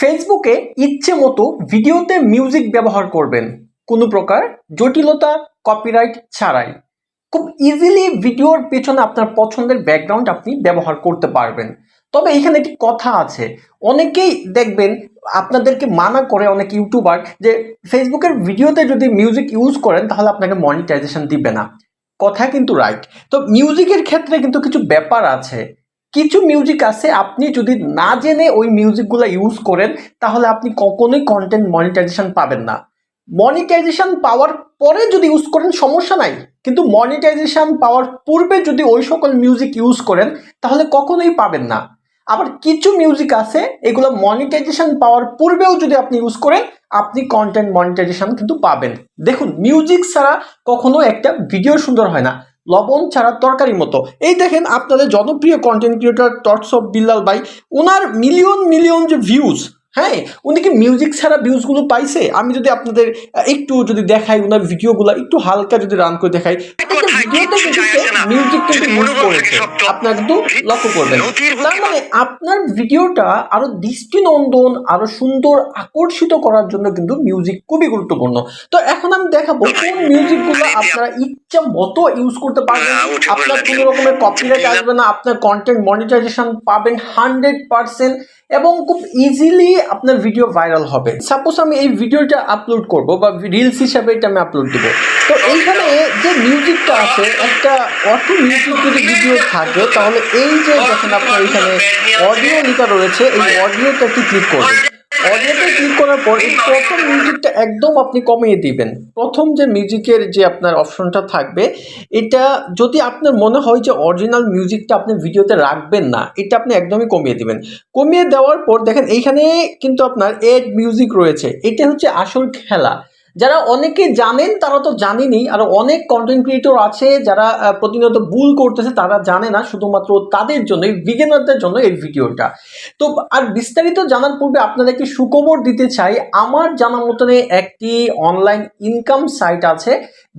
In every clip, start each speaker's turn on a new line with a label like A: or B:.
A: ফেসবুকে ইচ্ছে মতো ভিডিওতে মিউজিক ব্যবহার করবেন। কোনো প্রকার জটিলতা কপিরাইট ছাড়াই। খুব ইজিলি ভিডিওর পেছনে আপনার পছন্দের ব্যাকগ্রাউন্ড আপনি ব্যবহার করতে পারবেন। তবে এখানে একটি কথা আছে। অনেকেই দেখবেন, আপনাদেরকে মানা করে অনেক ইউটিউবার যে ফেসবুকের ভিডিওতে যদি মিউজিক ইউজ করেন, তাহলে আপনাকে মনিটাইজেশন দিবে না। কথা কিন্তু রাইট তো মিউজিকের ক্ষেত্রে কিন্তু কিছু ব্যাপার আছে। কিছু মিউজিক আছে, আপনি যদি না জেনে ওই মিউজিকগুলো ইউজ করেন, তাহলে আপনি কখনোই কন্টেন্ট মনিটাইজেশন পাবেন না। মনিটাইজেশন পাওয়ার পরে যদি ইউজ করেন, সমস্যা নাই। কিন্তু মনিটাইজেশন পাওয়ার পূর্বে যদি ওই সকল মিউজিক ইউজ করেন, তাহলে কখনোই পাবেন না। আবার কিছু মিউজিক আছে, এগুলো মনিটাইজেশন পাওয়ার পূর্বেও যদি আপনি ইউজ করেন, আপনি কন্টেন্ট মনিটাইজেশন কিন্তু পাবেন। দেখুন মিউজিক ছাড়া কখনো একটা ভিডিও সুন্দর হয় না। লবণ ছাড়া তরকারির মতো। এই দেখেন আপনাদের জনপ্রিয় content creator thoughts of Billal ভাই ওনার মিলিয়ন মিলিয়ন যে ভিউজ হ্যাঁ উনি কি মিউজিক ছাড়া ভিউজগুলো পাইছে? আমি যদি আপনাদের একটু যদি দেখাই ওনার ভিডিওগুলো একটু হালকা যদি রান করে দেখাই মিউজিক কিন্তু ইউজ করেছে। আপনারা কিন্তু লক্ষ্য করবেন। তার মানে আপনার ভিডিওটা আরও দৃষ্টিনন্দন আরও সুন্দর আকর্ষিত করার জন্য কিন্তু মিউজিক খুবই গুরুত্বপূর্ণ। তো এখন আমি দেখাবো কোন মিউজিকগুলো আপনারা ইচ্ছা মতো ইউজ করতে পারবেন। আপনার কোনো রকমের কপিরাইট আসবে না। আপনার কন্টেন্ট মনিটাইজেশন পাবেন হান্ড্রেড পার্সেন্ট এবং খুব ইজিলি আপনার ভিডিও ভাইরাল হবে। সাপোজ আমি এই ভিডিওটা আপলোড করব বা রিলস হিসাবে এটা আমি আপলোড দেবো। তো এইখানে যে মিউজিকটা আছে, একটা অটো মিউজিক যদি ভিডিও থাকে, তাহলে এই যে দেখেন আপনার এখানে অডিও লেখা রয়েছে, এই অডিওটা একটু ক্লিক করবেন অডিওতে ক্লিক করার পর এই প্রথম মিউজিকটা একদম আপনি কমিয়ে দিবেন। প্রথম যে মিউজিকের যে আপনার অপশনটা থাকবে, এটা যদি আপনার মনে হয় যে অরিজিনাল মিউজিকটা আপনি ভিডিওতে রাখবেন না, এটা আপনি একদমই কমিয়ে দিবেন। কমিয়ে দেওয়ার পর দেখেন এইখানে কিন্তু আপনার এড মিউজিক রয়েছে। এটা হচ্ছে আসল খেলা। যারা অনেকে জানেন, তারা তো জানেনই, আর অনেক কন্টেন্ট ক্রিয়েটর আছে যারা প্রতিনিয়ত ভুল করতেছে, তারা জানে না শুধুমাত্র তাদের জন্য এই জন্য এই ভিডিওটা তো, আর বিস্তারিত জানার পূর্বে আপনাদেরকে সুখবর দিতে চাই, আমার জানা মতনে একটি অনলাইন ইনকাম সাইট আছে,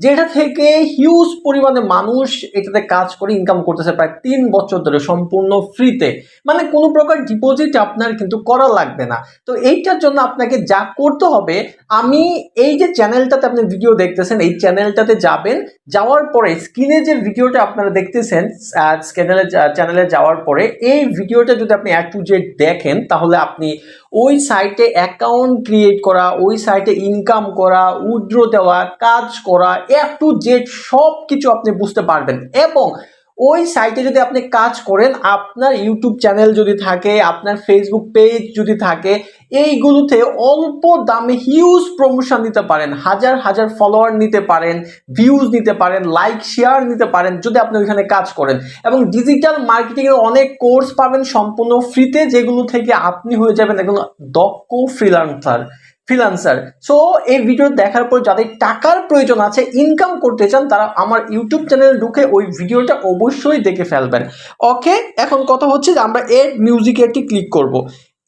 A: যেটা থেকে হিউজ পরিমাণে মানুষ এটাতে কাজ করে ইনকাম করতেছে প্রায় তিন বছর ধরে সম্পূর্ণ ফ্রিতে মানে কোনো প্রকার ডিপোজিট আপনার কিন্তু করা লাগবে না। তো এইটার জন্য আপনাকে যা করতে হবে, আমি এই যে চ্যানেলটাতে আপনি ভিডিও দেখতেছেন, এই চ্যানেলটাতে যাবেন, যাওয়ার পরে স্ক্রিনে যে ভিডিওটা আপনারা দেখতেছেন চ্যানেলে চ্যানেলে যাওয়ার পরে, এই ভিডিওটা যদি আপনি এক টু জেড দেখেন, তাহলে আপনি ওই সাইটে অ্যাকাউন্ট ক্রিয়েট করা, ওই সাইটে ইনকাম করা উইথড্র দেওয়া, কাজ করা এক টু জেড সব কিছু আপনি বুঝতে পারবেন। এবং ওই সাইটে যদি আপনি কাজ করেন, আপনার ইউটিউব চ্যানেল যদি থাকে, আপনার ফেসবুক পেজ যদি থাকে এইগুলোতে অল্প দামে হিউজ প্রমোশন নিতে পারেন, হাজার হাজার ফলোয়ার নিতে পারেন ভিউজ নিতে পারেন লাইক শেয়ার নিতে পারেন যদি আপনি ওইখানে কাজ করেন। এবং ডিজিটাল মার্কেটিংয়ের অনেক কোর্স পাবেন সম্পূর্ণ ফ্রিতে যেগুলো থেকে আপনি হয়ে যাবেন একজন দক্ষ ফ্রিলান্সার ফ্রিলান্সার সো এই ভিডিও দেখার পর যাদের টাকার প্রয়োজন আছে ইনকাম করতে চান, তারা আমার ইউটিউব চ্যানেল ঢুকে ওই ভিডিওটা অবশ্যই দেখে ফেলবেন। ওকে এখন কথা হচ্ছে যে আমরা এড মিউজিকে একটি ক্লিক করব।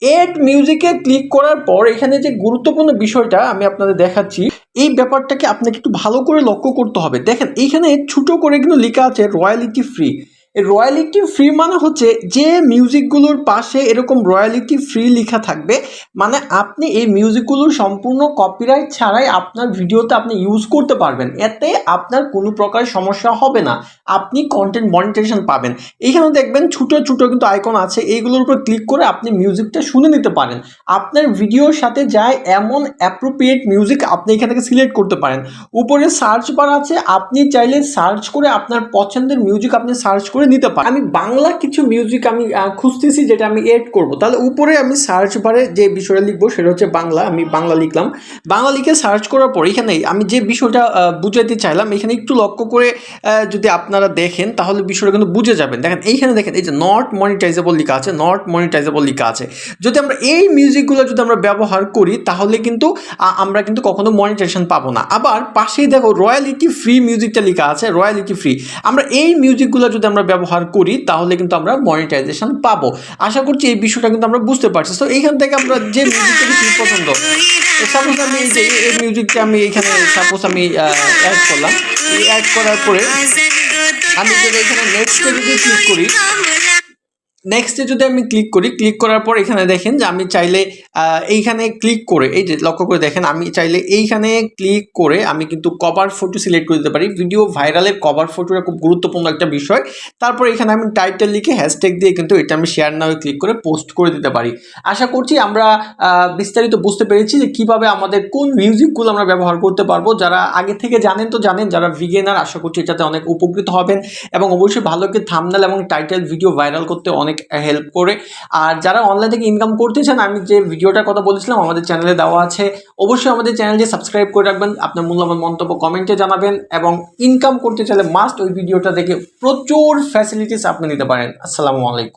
A: এড মিউজিকে ক্লিক করার পর এখানে যে গুরুত্বপূর্ণ বিষয়টা আমি আপনাদের দেখাচ্ছি, এই ব্যাপারটাকে আপনাকে একটু ভালো করে লক্ষ্য করতে হবে। দেখেন, এইখানে ছোট করে কিন্তু লেখা আছে রয়্যালিটি ফ্রি। রয়্যালিটি ফ্রি মানে হচ্ছে যে মিউজিকগুলোর পাশে এরকম রয়্যালিটি ফ্রি লেখা থাকবে মানে আপনি এই মিউজিকগুলোর সম্পূর্ণ কপিরাইট ছাড়াই আপনার ভিডিওতে আপনি ইউজ করতে পারবেন। এতে আপনার কোনো প্রকার সমস্যা হবে না। আপনি কন্টেন্ট মনিটাইজেশন পাবেন। এইখানে দেখবেন ছোটো ছোটো কিন্তু আইকন আছে, এইগুলোর উপর ক্লিক করে আপনি মিউজিকটা শুনে নিতে পারেন। আপনার ভিডিওর সাথে যায় এমন অ্যাপ্রোপ্রিয়েট মিউজিক আপনি এখান থেকে সিলেক্ট করতে পারেন। উপরে সার্চ বার আছে, আপনি চাইলে সার্চ করে আপনার পছন্দের মিউজিক আপনি সার্চ করে নিতে পারি। আমি বাংলা কিছু মিউজিক আমি খুঁজতেছি যেটা আমি এড করব। তাহলে উপরে আমি সার্চ বারে যে বিষয়টা লিখব সেটা হচ্ছে বাংলা, আমি বাংলা লিখলাম। বাংলা লিখে সার্চ করার পর এখানে আমি যে বিষয়টা বুঝাতে চাইলাম, এখানে একটু লক্ষ্য করে যদি আপনারা দেখেন, তাহলে বিষয়টা কিন্তু বুঝে যাবেন। দেখেন, এইখানে দেখেন, এই যে নট মনিটাইজেবল লেখা আছে নট মনিটাইজেবল লেখা আছে। যদি আমরা এই মিউজিকগুলো যদি আমরা ব্যবহার করি, তাহলে কিন্তু আমরা কিন্তু কখনো মনিটাইজেশন পাবো না। আবার পাশেই দেখো রয়্যালিটি ফ্রি মিউজিকটা লেখা আছে রয়্যালিটি ফ্রি আমরা এই মিউজিকগুলো যদি আমরা ব্যবহার করি, তাহলে কিন্তু আমরা মনিটাইজেশন পাবো। আশা করছি এই বিষয়টা কিন্তু আমরা বুঝতে পারছি। তো এইখান থেকে আমরা যে মিউজিকটা বেশি পছন্দ সাপোজ আমি এই যে এই মিউজিকটা আমি এখানে সাপোজ আমি অ্যাড করলাম। এই অ্যাড করার পরে আমি যদি এখানে নেক্সট যদি ক্লিক করি নেক্সটে যদি আমি ক্লিক করি ক্লিক করার পর এখানে দেখেন যে আমি চাইলে এইখানে ক্লিক করে, এই যে লক্ষ্য করে দেখেন, আমি চাইলে এইখানে ক্লিক করে আমি কিন্তু কভার ফটো সিলেক্ট করে দিতে পারি। ভিডিও ভাইরালের কভার ফটোটা খুব গুরুত্বপূর্ণ একটা বিষয়। তারপর এখানে আমি টাইটেল লিখে হ্যাশট্যাগ দিয়ে কিন্তু এটা আমি শেয়ার নাও ক্লিক করে পোস্ট করে দিতে পারি। আশা করছি আমরা বিস্তারিত বুঝতে পেরেছি যে কীভাবে আমাদের কোন মিউজিকগুলো আমরা ব্যবহার করতে পারব। যারা আগে থেকে জানেন তো জানেন, যারা ভিগেনার আশা করছি এটাতে অনেক উপকৃত হবেন। এবং অবশ্যই ভালো থামনেল এবং টাইটেল ভিডিও ভাইরাল করতে অনেক হেল্প করে। আর যারা অনলাইন থেকে ইনকাম করতে চান, আমি যে ভিডিওটার কথা বলেছিলাম, আমাদের চ্যানেলে দেওয়া আছে। অবশ্যই আমাদের চ্যানেলটি সাবস্ক্রাইব করে রাখবেন, আপনার মূল্যবান মন্তব্য কমেন্টে জানাবেন এবং ইনকাম করতে চাইলে মাস্ট ওই ভিডিওটা দেখে প্রচুর ফ্যাসিলিটিস আপনি নিতে পারেন। আসসালামু আলাইকুম।